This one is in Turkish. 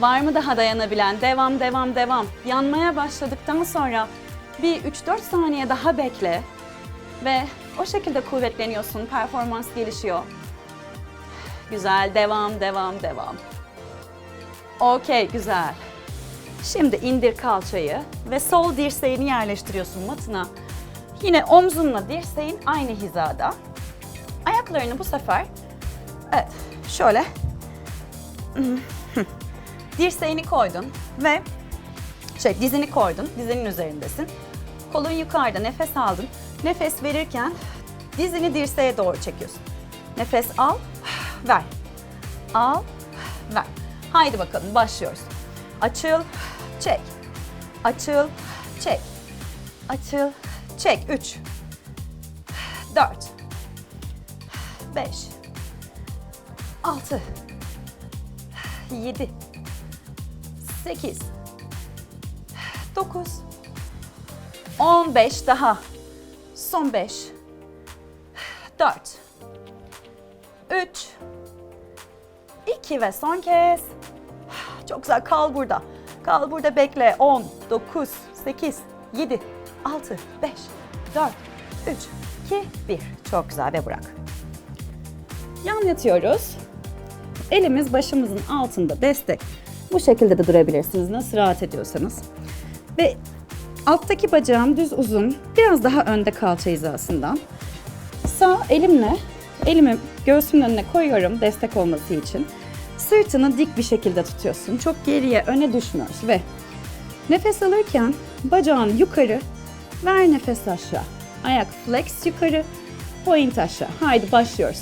Var mı daha dayanabilen? Devam, devam, devam. Yanmaya başladıktan sonra bir 3-4 saniye daha bekle. Ve o şekilde kuvvetleniyorsun, performans gelişiyor. Güzel, devam, devam, devam. Okey, güzel. Şimdi indir kalçayı ve sol dirseğini yerleştiriyorsun matına. Yine omzunla dirseğin aynı hizada. Ayaklarını bu sefer evet şöyle dirseğini koydun ve şey dizini koydun. Dizinin üzerindesin. Kolun yukarıda nefes aldın. Nefes verirken dizini dirseğe doğru çekiyorsun. Nefes al, ver. Al, ver. Haydi bakalım başlıyoruz. Açıl, çek. Açıl, çek. Açıl, çek. 3 4 5 6 7 8 9 15 daha. Son 5 4 3 2 ve son kez. Çok güzel kal burada. Kal burada bekle. 10 9 8 7 6 5 4 3 2 1. Çok güzel ve bırak. Yan yatıyoruz. Elimiz başımızın altında destek. Bu şekilde de durabilirsiniz nasıl rahat ediyorsanız. Ve alttaki bacağım düz uzun, biraz daha önde kalça hizasından. Sağ elimle, elimi göğsümün önüne koyuyorum destek olması için. Sırtını dik bir şekilde tutuyorsun. Çok geriye, öne düşmüyoruz ve nefes alırken bacağın yukarı, ver nefes aşağı. Ayak flex yukarı, point aşağı. Haydi başlıyoruz.